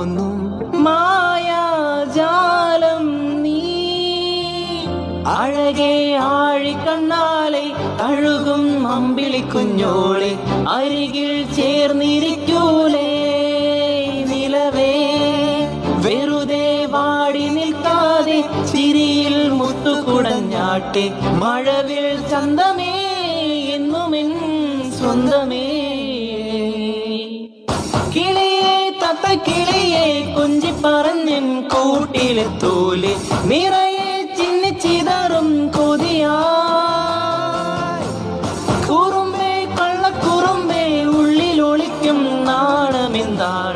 തോന്നും മായാജാലം നീ. അഴകെ ആഴിക്കണ്ണാലെ അഴുകും അമ്പിളി കുഞ്ഞോളെ അരികിൽ ചേർന്നിരിക്കൂലെ നിലവേ. വെറുതെ വാടി നിൽക്കാതെ ചിരിയിൽ മുത്തുകുടഞ്ഞാട്ടെ മഴവിൽ ചന്തമേ എന്നുമിൻ സ്വന്തമേ. കിളിയെ തത്ത കിളി കൂട്ടിലെ തോൽ നിറയെ ചിന്ന ചിതറും കൊതിയാ. കുറുമ്പേ കള്ളക്കുറുമ്പേ ഉള്ളിലൊളിക്കും നാണമെന്താ?